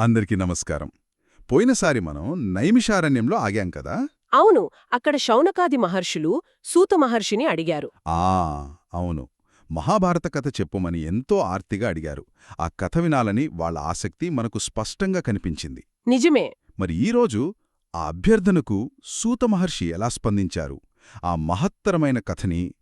అందరికీ నమస్కారం. పోయినసారి మనం నైమిషారణ్యంలో ఆగాం కదా? అవును అక్కడ శౌనకాది మహర్షులు సూత మహర్షిని అడిగారు. ఆ అవును. మహాభారత కథ చెప్పుమని ఎంతో ఆర్తిగా అడిగారు. ఆ కథ వినాలని వాళ్ళ ఆసక్తి మనకు స్పష్టంగా కనిపించింది. నిజమే. మరి ఈరోజు ఆ అభ్యర్థనకు సూత మహర్షి ఎలా స్పందించారు? ఆ మహత్తరమైన కథని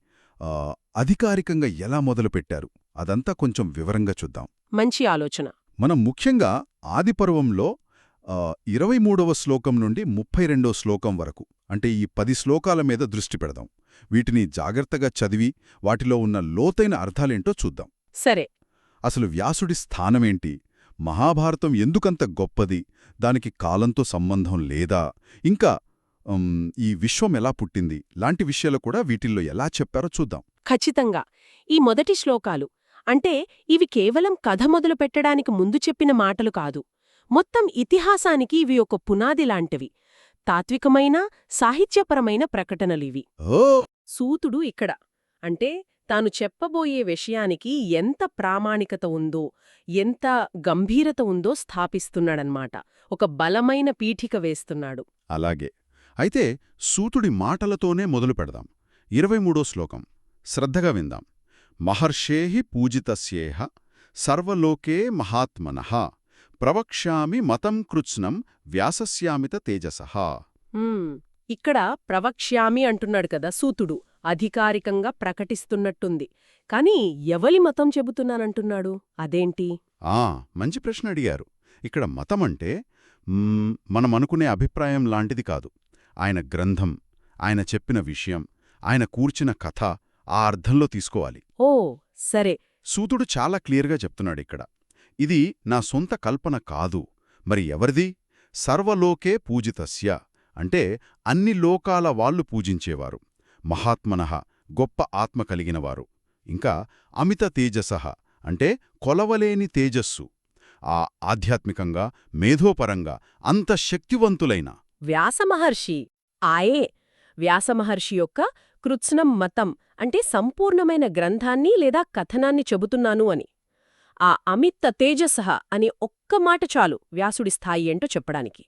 అధికారికంగా ఎలా మొదలుపెట్టారు? అదంతా కొంచెం వివరంగా చూద్దాం. మంచి ఆలోచన. మనం ముఖ్యంగా ఆదిపర్వంలో ఇరవై మూడవ శ్లోకం నుండి ముప్పై రెండో శ్లోకం వరకు అంటే ఈ పది శ్లోకాల మీద దృష్టి పెడదాం. వీటిని జాగ్రత్తగా చదివి వాటిలో ఉన్న లోతైన అర్థాలేంటో చూద్దాం. సరే. అసలు వ్యాసుడి స్థానమేంటి? మహాభారతం ఎందుకంత గొప్పది? దానికి కాలంతో సంబంధం లేదా? ఇంకా ఈ విశ్వం ఎలా పుట్టింది? లాంటి విషయాలు కూడా వీటిల్లో ఎలా చెప్పారో చూద్దాం. ఖచ్చితంగా. ఈ మొదటి శ్లోకాలు అంటే ఇవి కేవలం కథ మొదలు పెట్టడానికి ముందు చెప్పిన మాటలు కాదు. మొత్తం ఇతిహాసానికి ఇవి ఒక పునాది లాంటివి. తాత్వికమైన సాహిత్యపరమైన ప్రకటనలివి సూతుడు ఇక్కడ. అంటే తాను చెప్పబోయే విషయానికి ఎంత ప్రామాణికత ఉందో ఎంత గంభీరత ఉందో స్థాపిస్తున్నాడన్మాట ఒక బలమైన పీఠిక వేస్తున్నాడు. అలాగే. అయితే సూతుడి మాటలతోనే మొదలు పెడదాం. ఇరవై మూడో శ్లోకం. శ్రద్ధగా విందాం. మహర్షేహి పూజితస్యేహ సర్వలోకే మహాత్మనః ప్రవక్ష్యామి మతం కృత్స్నం వ్యాసస్యామిత తేజసః. ఇక్కడ ప్రవక్ష్యామి అంటున్నాడు కదా సూతుడు అధికారికంగా ప్రకటిస్తున్నట్టుంది. కాని ఎవలి మతం చెబుతున్నానంటున్నాడు? అదేంటి? ఆ మంచి ప్రశ్న అడిగారు. ఇక్కడ మతమంటే మనమనుకునే అభిప్రాయం లాంటిది కాదు. ఆయన గ్రంథం ఆయన చెప్పిన విషయం ఆయన కూర్చిన కథ ఆ అర్థంలో తీసుకోవాలి. ఓ సరే. సూతుడు చాలా క్లియర్గా చెప్తున్నాడిక్కడ ఇది నా సొంత కల్పన కాదు. మరి ఎవరిది? సర్వలోకే పూజితస్య. అంటే అన్ని లోకాల వాళ్ళు పూజించేవారు. మహాత్మనః గొప్ప ఆత్మ కలిగినవారు. ఇంకా అమిత తేజసః అంటే కొలవలేని తేజస్సు. ఆ ఆధ్యాత్మికంగా మేధోపరంగా అంత శక్తివంతులైన వ్యాసమహర్షి ఆయే. వ్యాసమహర్షి యొక్క కృత్స్నం మతం అంటే సంపూర్ణమైన గ్రంథాన్ని లేదా కథనాన్ని చెబుతున్నాను అని. ఆ అమిత్త తేజసః అనే ఒక్క మాట చాలు వ్యాసుడి స్థాయి ఏంటో చెప్పడానికి.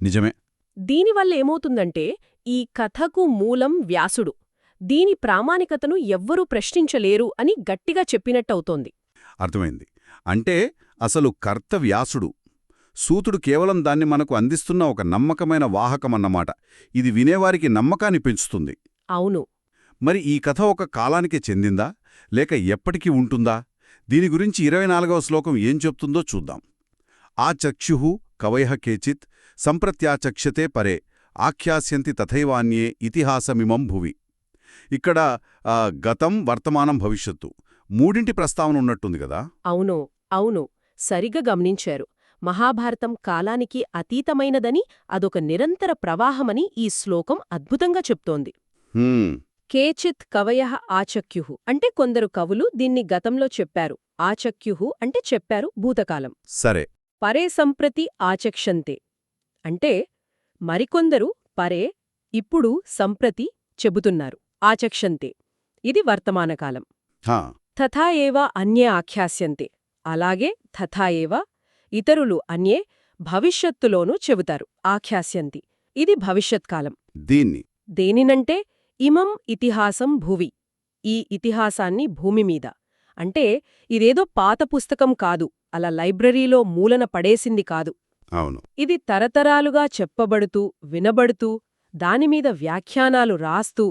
నిజమే. దీనివల్ల ఏమవుతుందంటే ఈ కథకు మూలం వ్యాసుడు. దీని ప్రామాణికతను ఎవ్వరూ ప్రశ్నించలేరు అని గట్టిగా చెప్పినట్టవుతోంది. అర్థమైంది. అంటే అసలు కర్త వ్యాసుడు. సూతుడు కేవలం దాన్ని మనకు అందిస్తున్న ఒక నమ్మకమైన వాహకమన్నమాట. ఇది వినేవారికి నమ్మకాన్ని పెంచుతుంది. అవును. మరి ఈ కథ ఒక కాలానికి చెందిందా? లేక ఎప్పటికీ ఉంటుందా? దీని గురించి ఇరవై నాలుగవ శ్లోకం ఏం చెప్తుందో చూద్దాం. ఆ చక్షు కవయః కేచిత్ సంప్రత్యాచక్షతే పరే ఆఖ్యాస్యంతి తథైవాన్యే ఇతిహాసమిమం భువి. ఇక్కడ గతం వర్తమానం భవిష్యత్తు మూడింటి ప్రస్తావన ఉన్నట్టుంది కదా? అవును అవును. సరిగా గమనించారు. మహాభారతం కాలానికి అతీతమైనదని అదొక నిరంతర ప్రవాహమని ఈ శ్లోకం అద్భుతంగా చెప్తోంది. కేచిత్ కవయః ఆచక్యుః అంటే కొందరు కవులు దీన్ని గతంలో చెప్పారు. ఆచక్యుః అంటే చెప్పారు భూతకాలం. సరే. పరే సంప్రతి ఆచక్షంతే. అంటే మరికొందరు పరే ఇప్పుడు సంప్రతి చెబుతున్నారు. ఆచక్షంతే. ఇది వర్తమానకాలం హా. తథా ఏవ అన్యే ఆఖ్యాస్యంతే. అలాగే తథా ఏవ ఇతరులు అన్యే భవిష్యత్తులోనూ చెబుతారు. ఆఖ్యాస్యంతి. ఇది భవిష్యత్కాలం దీన్ని. దేనినంటే ఇమం ఇతిహాసం భువి. ఈ ఇతిహాసాన్ని భూమి మీద. అంటే ఇదేదో పాత పుస్తకం కాదు అలా లైబ్రరీలో మూలన పడేసింది కాదు. అవును. ఇది తరతరాలుగా చెప్పబడుతూ వినబడుతూ దానిమీద వ్యాఖ్యానాలు రాస్తూ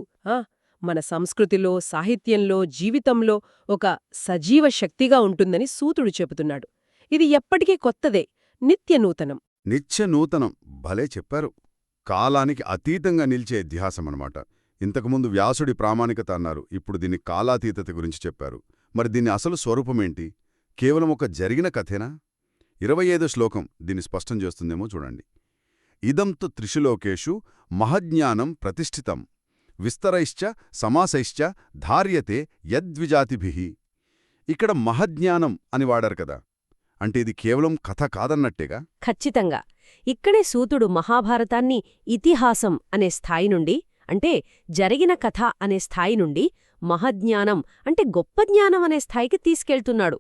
మన సంస్కృతిలో సాహిత్యంలో జీవితంలో ఒక సజీవ శక్తిగా ఉంటుందని సూతుడు చెబుతున్నాడు. ఇది ఎప్పటికీ కొత్తదే నిత్యనూతనం నిత్య నూతనం భలే చెప్పారు. కాలానికి అతీతంగా నిలిచే ఇతిహాసమన్నమాట ఇంతకుముందు వ్యాసుడి ప్రామాణికత అన్నారు. ఇప్పుడు దీన్ని కాలాతీతత గురించి చెప్పారు. మరి దీని అసలు స్వరూపమేంటి? కేవలం ఒక జరిగిన కథేనా? ఇరవై ఐదో శ్లోకం దీన్ని స్పష్టం చేస్తుందేమో చూడండి. ఇదంతు త్రిశులోకేషు మహజ్ఞానం ప్రతిష్ఠితం. విస్తరైశ్చ సమాసైశ్చ ధార్యతే యద్విజాతిభి. ఇక్కడ మహజ్ఞానం అని వాడారు కదా. అంటే ఇది కేవలం కథ కాదన్నట్టేగా? ఖచ్చితంగా. ఇక్కడే సూతుడు మహాభారతాన్ని ఇతిహాసం అనే స్థాయి నుండి అంటే జరిగిన కథ అనే స్థాయి నుండి మహజ్ఞానం అంటే గొప్ప జ్ఞానం అనే స్థాయికి తీసుకెళ్తున్నాడు.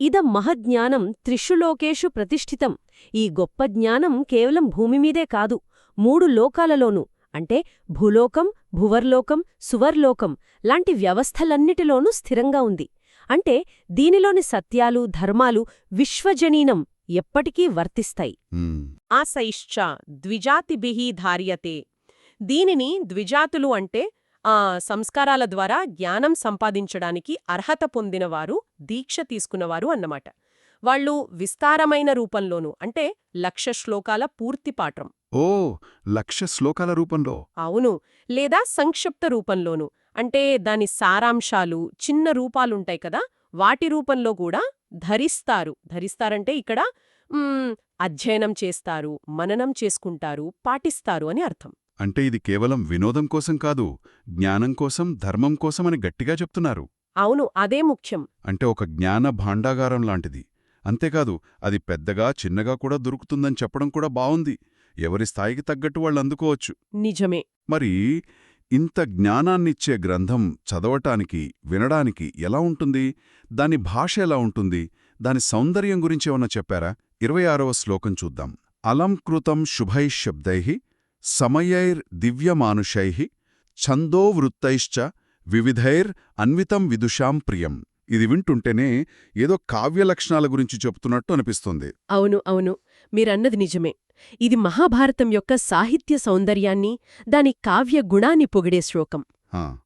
ఇదం మహజ్ఞానం త్రిషు లోకేషు ప్రతిష్ఠితం. ఈ గొప్ప జ్ఞానం కేవలం భూమిమీదే కాదు మూడు లోకాలలోనూ అంటే భూలోకం భువర్లోకం సువర్లోకం లాంటి వ్యవస్థలన్నిటిలోనూ స్థిరంగా ఉంది. అంటే దీనిలోని సత్యాలు ధర్మాలు విశ్వజనీనం ఎప్పటికీ వర్తిస్తాయి. ఆశైశ్చ ద్విజాతిభిః ధార్యతే దీనిని ద్విజాతులు అంటే ఆ సంస్కారాల ద్వారా జ్ఞానం సంపాదించడానికి అర్హత పొందినవారు దీక్ష తీసుకున్నవారు అన్నమాట. వాళ్ళు విస్తారమైన రూపంలోనూ అంటే లక్ష శ్లోకాల పూర్తి పాఠం. ఓ లక్ష శ్లోకాల రూపంలో. అవును. లేదా సంక్షిప్త రూపంలోనూ అంటే దాని సారాంశాలు చిన్న రూపాలుంటాయి కదా వాటి రూపంలో కూడా ధరిస్తారు. ధరిస్తారంటే ఇక్కడ అధ్యయనం చేస్తారు మననం చేసుకుంటారు పాటిస్తారు అని అర్థం. అంటే ఇది కేవలం వినోదం కోసం కాదు జ్ఞానం కోసం ధర్మం కోసం అని గట్టిగా చెప్తున్నారు. అవును అదే ముఖ్యం. అంటే ఒక జ్ఞాన భాండాగారం లాంటిది. అంతేకాదు అది పెద్దగా చిన్నగా కూడా దొరుకుతుందని చెప్పడం కూడా బావుంది. ఎవరి స్థాయికి తగ్గట్టు వాళ్ళు అందుకోవచ్చు. నిజమే. మరి ఇంత జ్ఞానాన్నిచ్చే గ్రంథం చదవటానికి వినడానికి ఎలా ఉంటుంది? దాని భాష ఎలా ఉంటుంది? దాని సౌందర్యం గురించి ఏమన్నా చెప్పారా? ఇరవై ఆరవ శ్లోకం చూద్దాం. అలంకృతం శుభై శబ్దై సమయైర్ దివ్యమానుషై ఛందోవృత్తైశ్చ వివిధైర్ అన్వితం విదుషాం ప్రియం. ఇది వింటుంటేనే ఏదో కావ్య లక్షణాల గురించి చెప్తున్నట్టు అనిపిస్తుంది. అవును అవును. మీరన్నది నిజమే. ఇది మహాభారతం యొక్క సాహిత్య సౌందర్యాన్ని దాని కావ్య గుణాన్ని పొగిడే శ్లోకం.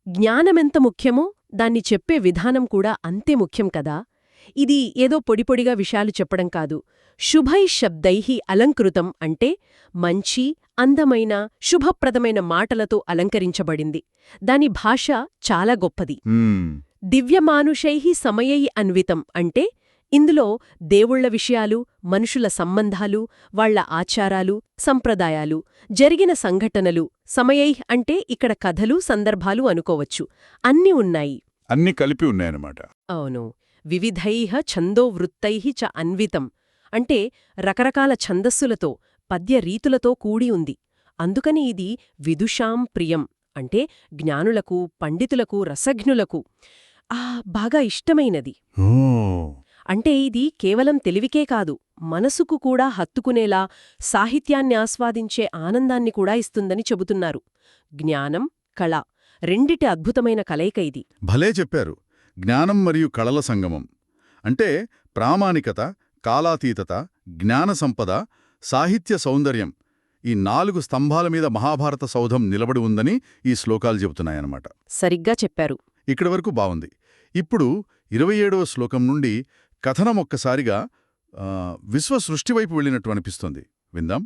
జ్ఞానమెంత ముఖ్యమో దాన్ని చెప్పే విధానం కూడా అంతే ముఖ్యం కదా? ఇది ఏదో పొడిపొడిగా విషయాలు చెప్పడం కాదు. శుభై శబ్దైహి అలంకృతం అంటే మంచి అందమైన శుభప్రదమైన మాటలతో అలంకరించబడింది. దాని భాష చాలా గొప్పది. దివ్యమానుషై సమయై అన్వితం అంటే ఇందులో దేవుళ్ళ విషయాలు మనుషుల సంబంధాలు వాళ్ళ ఆచారాలు సంప్రదాయాలు జరిగిన సంఘటనలు సమయై అంటే ఇక్కడ కథలు సందర్భాలు అనుకోవచ్చు. అన్నీ ఉన్నాయి. అన్నీ కలిపి ఉన్నాయన్నమాట. అవును. వివిధైహ ఛందోవృత్తైః చ అన్వితం అంటే రకరకాల ఛందస్సులతో పద్య రీతులతో కూడి ఉంది. అందుకని ఇది విదుషాం ప్రియం అంటే జ్ఞానులకు పండితులకు రసజ్ఞులకు. ఆ బాగా ఇష్టమైనది. అంటే ఇది కేవలం తెలివికే కాదు మనసుకు కూడా హత్తుకునేలా సాహిత్యాన్ని ఆస్వాదించే ఆనందాన్ని కూడా ఇస్తుందని చెబుతున్నారు. జ్ఞానం కళ రెండిటి అద్భుతమైన కలయిక ఇది. భలే చెప్పారు. జ్ఞానం మరియు కళల సంగమం. అంటే ప్రామాణికత కాలాతీతత జ్ఞాన సంపద సాహిత్య సౌందర్యం ఈ నాలుగు స్తంభాల మీద మహాభారత సౌధం నిలబడి ఉందని ఈ శ్లోకాలు చెబుతున్నాయన్నమాట. సరిగ్గా చెప్పారు. ఇక్కడి వరకు బావుంది ఇప్పుడు ఇరవై ఏడవ శ్లోకం నుండి కథనం ఒక్కసారిగా విశ్వ సృష్టి వైపు వెళ్ళినట్టు అనిపిస్తుంది. విందాం.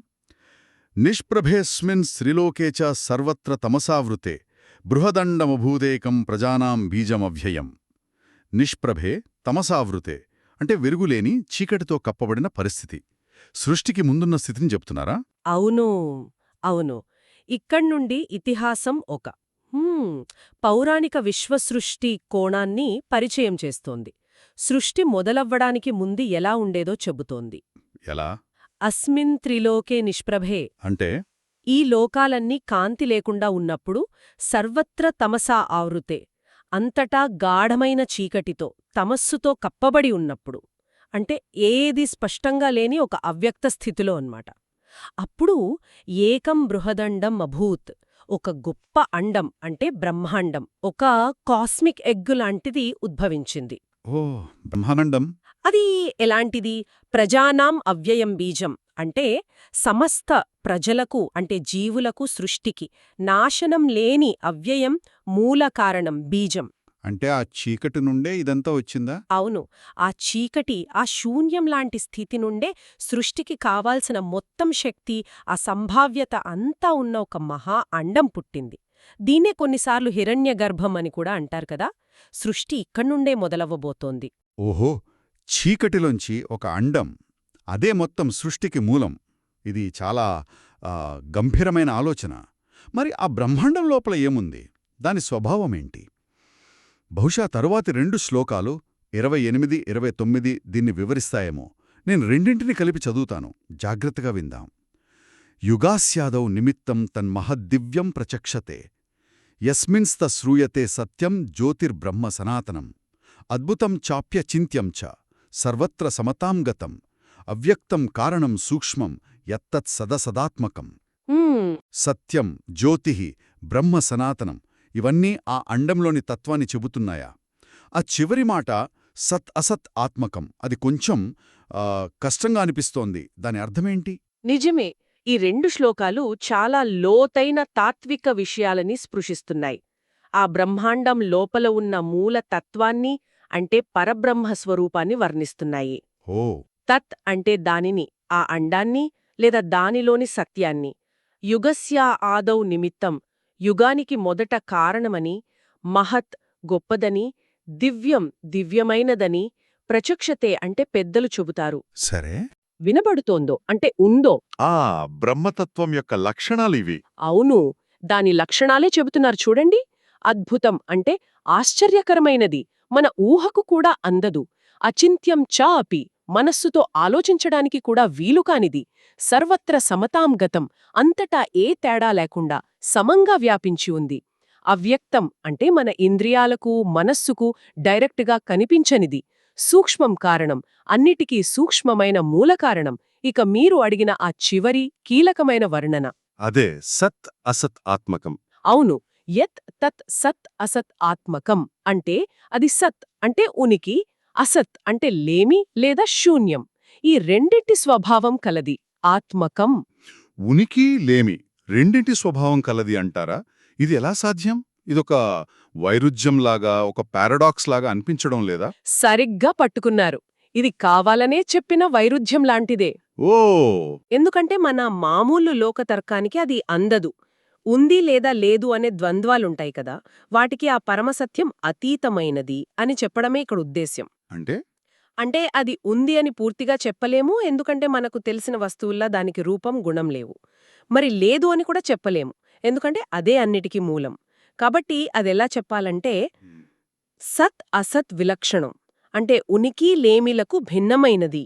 నిష్ప్రభేస్మిన్ శ్రీలోకే చ సర్వత్ర తమసావృతే బృహదండమభూదేకం ప్రజానాం బీజమవ్యయం. నిష్ప్రభే తమసావృతే అంటే వెలుగులేని చీకటితో కప్పబడిన పరిస్థితి. సృష్టికి ముందున్న స్థితిని చెప్తున్నారా? అవును అవును. ఇక్కడ్నుండి ఇతిహాసం ఒక. పౌరాణిక విశ్వసృష్టి కోణాన్ని పరిచయం చేస్తోంది. సృష్టి మొదలవ్వడానికి ముందు ఎలా ఉండేదో చెబుతోంది. ఎలా? అస్మిన్ త్రిలోకే నిష్ప్రభే. అంటే? ఈ లోకాలన్నీ కాంతి లేకుండా ఉన్నప్పుడు సర్వత్ర తమసా ఆవృతే. అంతటా గాఢమైన చీకటితో తమస్సుతో కప్పబడి ఉన్నప్పుడు. అంటే ఏది స్పష్టంగా లేని ఒక అవ్యక్త స్థితిలో అన్నమాట. అప్పుడు ఏకం బృహదండం అభూత్ ఒక గొప్ప అండం అంటే బ్రహ్మాండం ఒక కాస్మిక్ ఎగ్గు లాంటిది ఉద్భవించింది. ఓ అది ఎలాంటిది? ప్రజానాం అవ్యయం బీజం అంటే సమస్త ప్రజలకు అంటే జీవులకు సృష్టికి నాశనం లేని అవ్యయం మూల కారణం బీజం. అంటే ఆ చీకటి నుండే ఇదంతా వచ్చిందా? అవును. ఆ చీకటి ఆ శూన్యం లాంటి స్థితి నుండే సృష్టికి కావాల్సిన మొత్తం శక్తి ఆ సంభావ్యత అంతా ఉన్న ఒక మహా అండం పుట్టింది. దీన్నే కొన్నిసార్లు హిరణ్యగర్భం అని కూడా అంటారు కదా? సృష్టి ఇక్కడ్నుండే మొదలవ్వబోతోంది. ఓహో! చీకటిలోంచి ఒక అండం అదే మొత్తం సృష్టికి మూలం. ఇది చాలా గంభీరమైన ఆలోచన. మరి ఆ బ్రహ్మాండం లోపల ఏముంది? దాని స్వభావమేంటి? బహుశా తరువాతి రెండు శ్లోకాలు ఇరవై ఎనిమిది ఇరవై తొమ్మిది దీన్ని వివరిస్తాయేమో. నేను రెండింటిని కలిపి చదువుతాను. జాగ్రత్తగా విందాం. యుగాస్యాదౌ నిమిత్తం తన్మహద్దివ్యం ప్రచక్షతే. యస్మిన్స్త శ్రూయతే సత్యం జ్యోతిర్బ్రహ్మ సనాతనం. అద్భుతం చాప్య చింత్యం చ. సర్వత్ర సమతాం గతం. అవ్యక్తం కారణం సూక్ష్మం యత్తత్ సదసదాత్మకం సత్యం జ్యోతి బ్రహ్మ సనాతనం. ఇవన్నీ ఆ అండంలోని తత్వాన్ని చెబుతున్నాయా? ఆ చివరి మాట సత్ అసత్ ఆత్మకం. అది కొంచెం కష్టంగా అనిపిస్తోంది. దాని అర్థమేంటి? నిజమే. ఈ రెండు శ్లోకాలు చాలా లోతైన తాత్విక విషయాలని స్పృశిస్తున్నాయి. ఆ బ్రహ్మాండం లోపల ఉన్న మూల తత్వాన్ని అంటే పరబ్రహ్మ స్వరూపాన్ని వర్ణిస్తున్నాయి. ఓ! తత్ అంటే దానిని ఆ అండాన్ని లేదా దానిలోని సత్యాన్ని. యుగస్యా ఆదౌ నిమిత్తం యుగానికి మొదట కారణమని మహత్ గొప్పదని దివ్యం దివ్యమైనదని ప్రచక్షతే అంటే పెద్దలు చెబుతారు. సరే. వినబడుతోందో అంటే ఉందో? ఆ బ్రహ్మతత్వం యొక్క లక్షణాలివి అవును. దాని లక్షణాలే చెబుతున్నారు చూడండి. అద్భుతం అంటే ఆశ్చర్యకరమైనది. మన ఊహకు కూడా అందదు. అచింత్యం చ అపి మనస్సుతో ఆలోచించడానికి కూడా వీలుకానిది సర్వత్ర సమతాం గతం. అంతటా ఏ తేడా లేకుండా సమంగా వ్యాపించి ఉంది. అవ్యక్తం అంటే మన ఇంద్రియాలకు మనస్సుకు డైరెక్ట్గా కనిపించనిది. సూక్ష్మం కారణం. అన్నిటికీ సూక్ష్మమైన మూలకారణం ఇక మీరు అడిగిన ఆ చివరి కీలకమైన వర్ణన. అదే సత్ అసత్ ఆత్మకం. అవును. యత్ తత్ సత్ అసత్ ఆత్మకం. అంటే అది సత్ అంటే ఉనికి అసత్ అంటే లేమి లేదా శూన్యం. ఈ రెండిటి స్వభావం కలది. ఆత్మకం. ఉనికి లేమి రెండింటి స్వభావం కలది అంటారా? ఇది ఎలా సాధ్యం? ఇదొక వైరుధ్యంలాగా ఒక పారాడాక్స్ లాగా అనిపించడం లేదా? సరిగ్గా పట్టుకున్నారు. ఇది కావాలనే చెప్పిన వైరుధ్యం లాంటిదే. ఓ! ఎందుకంటే మన మామూలు లోకతర్కానికి అది అందదు. ఉంది లేదా లేదు అనే ద్వంద్వాలుంటాయి కదా. వాటికి ఆ పరమసత్యం అతీతమైనది అని చెప్పడమే ఇక్కడ ఉద్దేశ్యం. అంటే? అంటే అది ఉంది అని పూర్తిగా చెప్పలేము. ఎందుకంటే మనకు తెలిసిన వస్తువుల్లా దానికి రూపం గుణం లేవు. మరి లేదు అని కూడా చెప్పలేము. ఎందుకంటే అదే అన్నిటికీ మూలం. కాబట్టి అదెలా చెప్పాలంటే సత్ అసత్ విలక్షణం. అంటే ఉనికి లేమిలకు భిన్నమైనది.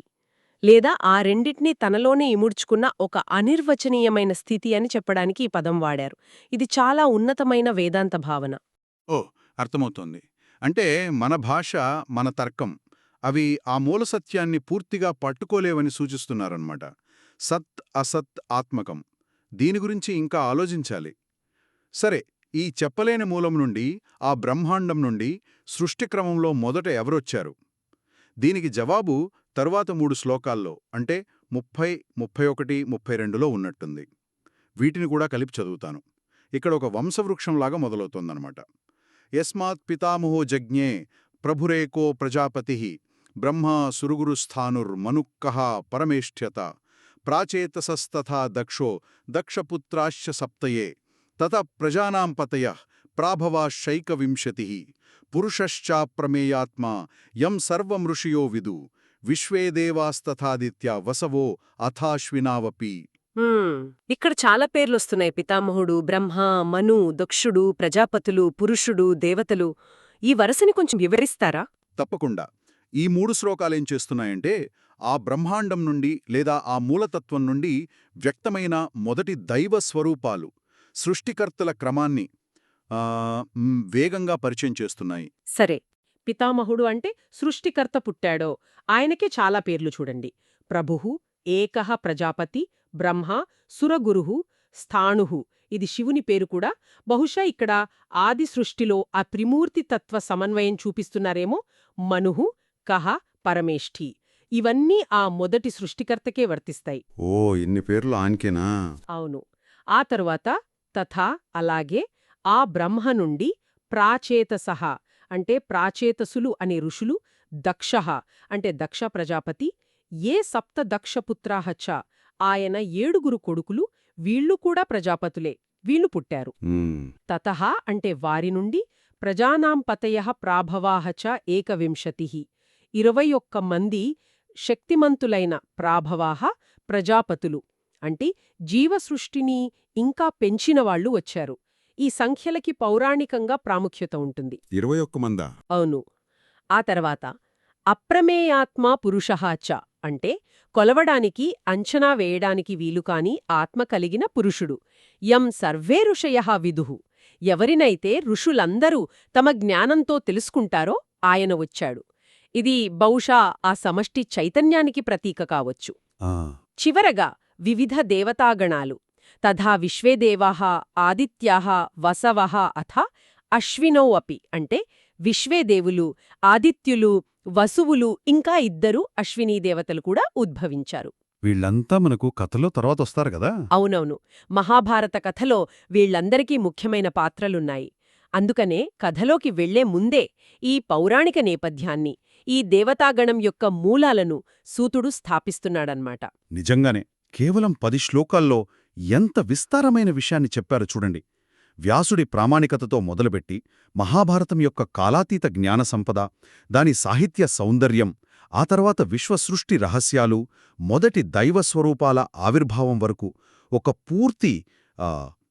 లేదా ఆ రెండిటినీ తనలోనే ఇముడ్చుకున్న ఒక అనిర్వచనీయమైన స్థితి అని చెప్పడానికి ఈ పదం వాడారు. ఇది చాలా ఉన్నతమైన వేదాంత భావన. ఓ అర్థమవుతోంది. అంటే మన భాష మన తర్కం. అవి ఆ మూల సత్యాన్ని పూర్తిగా పట్టుకోలేవని సూచిస్తున్నారన్నమాట. సత్ అసత్ ఆత్మకం. దీని గురించి ఇంకా ఆలోచించాలి. సరే ఈ చెప్పలేని మూలం నుండి ఆ బ్రహ్మాండం నుండి సృష్టిక్రమంలో మొదట ఎవరొచ్చారు? దీనికి జవాబు తరువాత మూడు శ్లోకాల్లో అంటే ముప్పై ముప్పై ఒకటి ముప్పై రెండులో ఉన్నట్టుంది. వీటిని కూడా కలిపి చదువుతాను. ఇక్కడ ఒక వంశవృక్షంలాగా మొదలవుతోందనమాట यस्मात् पितामहो जज्ञे, प्रभुरेको प्रजापति, ब्रह्मा सुरगुरुस्थानुर्मनुक्कः परमेष्ठ्यत, प्राचेतसस्तथा दक्षो, दक्षपुत्राश्च सप्तये, तत प्रजानां पतयः प्राभवाशैकविंशतिः पुरुषश्चाप्रमेयात्मा, यं सर्वं विदु विश्वेदेवास्तथादित्या वसवो अथाश्विनावपि। ఇక్కడ చాలా పేర్లొస్తున్నాయి. పితామహుడు బ్రహ్మ మను దక్షుడు ప్రజాపతులు పురుషుడు దేవతలు. ఈ వరసని కొంచెం వివరిస్తారా? తప్పకుండా. ఈ మూడు శ్లోకాలేం చేస్తున్నాయంటే ఆ బ్రహ్మాండం నుండి లేదా ఆ మూలతత్వం నుండి వ్యక్తమైన మొదటి దైవ స్వరూపాలు సృష్టికర్తల క్రమాన్ని వేగంగా పరిచయం చేస్తున్నాయి. సరే. పితామహుడు అంటే సృష్టికర్త పుట్టాడో. ఆయనకే చాలా పేర్లు చూడండి. ప్రభుః ఏకః ప్రజాపతి బ్రహ్మ సురగురుః స్థాణుః ఇది శివుని పేరు కూడా. బహుశా ఇక్కడ ఆది సృష్టిలో ఆ త్రిమూర్తి తత్వ సమన్వయం చూపిస్తున్నారేమో మనుః కహ పరమేష్ఠి. ఇవన్నీ ఆ మొదటి సృష్టికర్తకే వర్తిస్తాయి. ఓ ఇన్ని పేర్లు ఆన్కేనా? అవును. ఆ తరువాత తథా అలాగే ఆ బ్రహ్మ నుండి ప్రాచేతసహ అంటే ప్రాచేతసులు అనే ఋషులు దక్షః అంటే దక్ష ప్రజాపతి ఏ సప్త దక్షపుత్రాహ చ ఆయన ఏడుగురు కొడుకులు వీళ్ళు కూడా ప్రజాపతులే. వీళ్ళు పుట్టారు. తతః అంటే వారి నుండి ప్రజానాం పతయ ప్రాభవాహ చ ఏకవింశతి. ఇరవై ఒక్క మంది శక్తిమంతులైన ప్రాభవాహ ప్రజాపతులు. అంటే జీవసృష్టిని ఇంకా పెంచినవాళ్ళు వచ్చారు. ఈ సంఖ్యలకి పౌరాణికంగా ప్రాముఖ్యత ఉంటుంది. ఇరవై ఒక్క మందా? అవును. ఆ తర్వాత అప్రమేయాత్మా పురుషః చ అంటే కొలవడానికి అంచనా వేయడానికి వీలుకాని ఆత్మ కలిగిన పురుషుడు. యం సర్వే ఋషయః విదుః. ఎవరినైతే ఋషులందరూ తమ జ్ఞానంతో తెలుసుకుంటారో ఆయన వచ్చాడు. ఇది బహుశా ఆ సమష్టి చైతన్యానికి ప్రతీక కావచ్చు. చివరగా వివిధ దేవతాగణాలు. తథా విశ్వే దేవాః ఆదిత్యాః వసవః అథ అశ్వినౌ అపి. అంటే విశ్వే దేవులు ఆదిత్యులు వసువులు ఇంకా ఇద్దరు అశ్వినీ దేవతలు కూడా ఉద్భవించారు. వీళ్ళంతా మనకు కథలో తర్వాత వస్తారు కదా? అవునవును. మహాభారత కథలో వీళ్ళందరికీ ముఖ్యమైన పాత్రలున్నాయి. అందుకనే కథలోకి వెళ్ళే ముందే ఈ పౌరాణిక నేపథ్యాన్ని ఈ దేవతాగణం యొక్క మూలాలను సూతుడు స్థాపిస్తున్నాడన్మాట నిజంగానే కేవలం పది శ్లోకాల్లో ఎంత విస్తారమైన విషయాన్ని చెప్పారు చూడండి. వ్యాసుడి ప్రామాణికతతో మొదలుపెట్టి మహాభారతం యొక్క కాలాతీత జ్ఞాన సంపద దాని సాహిత్య సౌందర్యం ఆ తర్వాత విశ్వసృష్టి రహస్యాలు మొదటి దైవ స్వరూపాల ఆవిర్భావం వరకు ఒక పూర్తి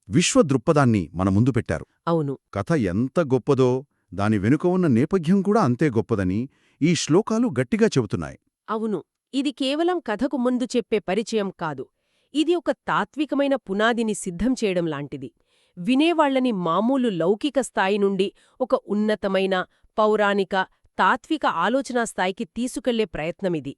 విశ్వదృక్పథాన్ని మన ముందు పెట్టారు. అవును. కథ ఎంత గొప్పదో దాని వెనుక ఉన్న నేపథ్యం కూడా అంతే గొప్పదని ఈ శ్లోకాలు గట్టిగా చెబుతున్నాయి. అవును. ఇది కేవలం కథకు ముందు చెప్పే పరిచయం కాదు. ఇది ఒక తాత్వికమైన పునాదిని సిద్ధం చేయడం లాంటిది. వినేవాళ్ళని మామూలు లౌకిక స్థాయి నుండి ఒక ఉన్నతమైన పౌరాణిక తాత్విక ఆలోచనా స్థాయికి తీసుకెళ్ళే ప్రయత్నమిది.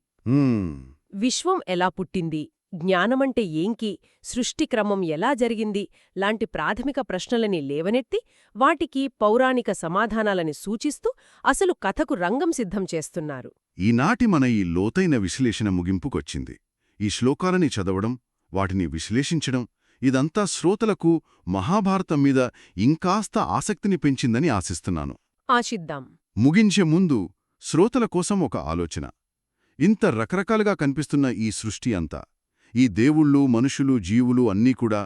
విశ్వం ఎలా పుట్టింది? జ్ఞానమంటే ఏంకి? సృష్టి క్రమం ఎలా జరిగింది? లాంటి ప్రాథమిక ప్రశ్నలని లేవనెత్తి వాటికి పౌరాణిక సమాధానాలని సూచిస్తూ అసలు కథకు రంగం సిద్ధం చేస్తున్నారు. ఈనాటి మన ఈ లోతైన విశ్లేషణ ముగింపుకొచ్చింది. ఈ శ్లోకాలని చదవడం వాటిని విశ్లేషించడం ఇదంతా శ్రోతలకు మహాభారతం మీద ఇంకాస్త ఆసక్తిని పెంచిందని ఆశిస్తున్నాను. ఆశిద్దాం. ముగించే ముందు శ్రోతల కోసం ఒక ఆలోచన. ఇంత రకరకాలుగా కనిపిస్తున్న ఈ సృష్టి అంతా ఈ దేవుళ్ళు మనుషులు జీవులు అన్నీ కూడా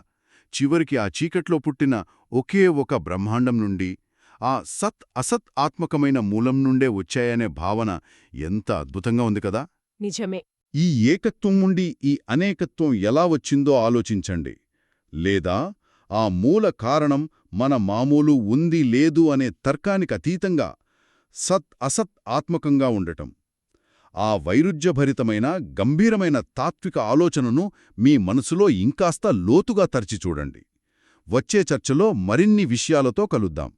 చివరికి ఆ చీకట్లో పుట్టిన ఒకే ఒక బ్రహ్మాండం నుండి ఆ సత్ అసత్ ఆత్మకమైన మూలం నుండే వచ్చాయనే భావన ఎంత అద్భుతంగా ఉంది కదా! నిజమే. ఈ ఏకత్వం నుండి ఈ అనేకత్వం ఎలా వచ్చిందో ఆలోచించండి. లేదా ఆ మూల కారణం మన మామూలు ఉంది లేదు అనే తర్కానికి అతీతంగా సత్ అసత్ ఆత్మకంగా ఉండటం. ఆ వైరుధ్యభరితమైన గంభీరమైన తాత్విక ఆలోచనను మీ మనసులో ఇంకాస్త లోతుగా తరిచి చూడండి. వచ్చే చర్చలో మరిన్ని విషయాలతో కలుద్దాం.